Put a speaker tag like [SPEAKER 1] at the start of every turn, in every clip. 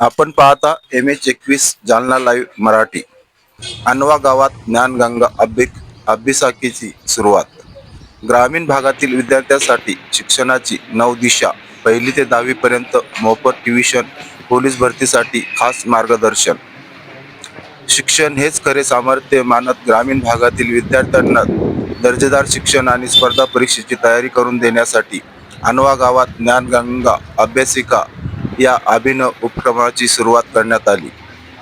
[SPEAKER 1] आपण पाहता M H एकवीस जालना लाईव्ह मराठी. अनवा गावात ज्ञानगंगा अभ्य अभ्यासाकीची सुरुवात. ग्रामीण भागातील विद्यार्थ्यांसाठी शिक्षणाची नऊ दिशा. पहिली ते दहावीपर्यंत मोफत ट्युशन पोलीस भरतीसाठी खास मार्गदर्शन. शिक्षण हेच खरे सामर्थ्य मानत ग्रामीण भागातील विद्यार्थ्यांना दर्जेदार शिक्षण आणि स्पर्धा परीक्षेची तयारी करून देण्यासाठी अनवा गावात ज्ञानगंगा अभ्यासिका या अभिनव उपक्रमाची सुरुवात करण्यात आली.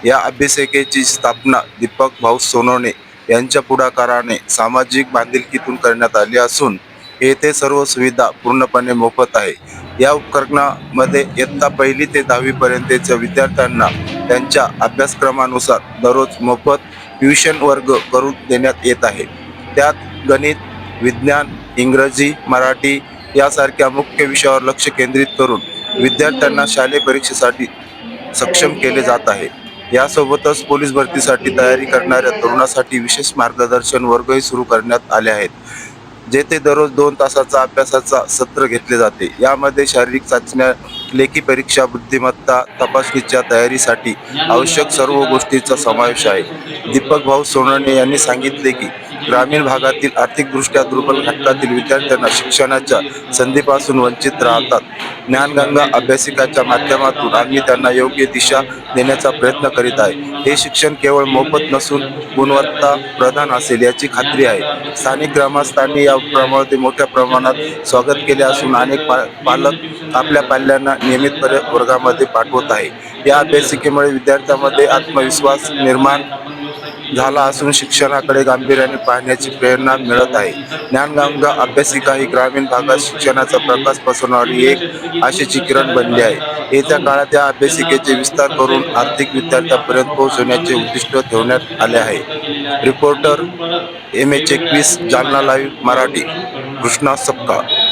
[SPEAKER 1] या अभ्यासिकेची स्थापना दीपक भाऊ सोनवणे यांच्या पुढाकाराने सामाजिक बांधिलकीतून करण्यात आली असून येथे सर्व सुविधा पूर्णपणे मोफत आहे. या उपक्रमामध्ये इयत्ता पहिली ते दहावीपर्यंतच्या विद्यार्थ्यांना त्यांच्या अभ्यासक्रमानुसार दररोज मोफत ट्युशन वर्ग करून देण्यात येत आहे. त्यात गणित विज्ञान इंग्रजी मराठी यासारख्या मुख्य विषयावर लक्ष केंद्रित करून विद्यार्थ्यांना शालेय परीक्षेसाठी सक्षम केले जात आहे. यासोबतच पोलीस भरतीसाठी तयारी करणाऱ्या तरुणासाठी विशेष मार्गदर्शन वर्गही सुरू करण्यात आले आहेत जेथे दररोज दोन तासाचा अभ्यासाचा सत्र घेतले जाते. यामध्ये शारीरिक चाचण्या लेखी परीक्षा बुद्धिमत्ता तपासणीच्या तयारीसाठी आवश्यक सर्व गोष्टींचा समावेश आहे. दीपक भाऊ सोनवणे यांनी सांगितले की ग्रामीण भागातील आर्थिकदृष्ट्या दुर्बल घटकातील विद्यार्थ्यांना शिक्षणाच्या संधीपासून वंचित राहतात. ज्ञानगंगा अभ्यासिकाच्या माध्यमातून आम्ही त्यांना योग्य दिशा देण्याचा प्रयत्न करीत आहे. हे शिक्षण केवळ मोफत नसून गुणवत्ता प्रधान असेल याची खात्री आहे. स्थानिक ग्रामस्थांनी या उपक्रमामध्ये मोठ्या प्रमाणात स्वागत केले असून अनेक पा पालक आपल्या पाल्यांना नियमितपणे वर्गामध्ये पाठवत आहे. या अभ्यासिकेमुळे विद्यार्थ्यांमध्ये आत्मविश्वास निर्माण झाला असून शिक्षणाकडे गांभीर्याने पाहण्याची प्रेरणा मिळत आहे. ज्ञानगंगा अभ्यासिका ही ग्रामीण भागात शिक्षणाचा प्रकाश पसरवणारी एक आशेची किरण बनली आहे. येत्या काळात या अभ्यासिकेचे विस्तार करून आर्थिक विद्यार्थ्यांपर्यंत पोहोचवण्याचे उद्दिष्ट ठेवण्यात आले आहे. रिपोर्टर एम एच एकवीस जालना लाईव्ह मराठी कृष्णा सपकाळ.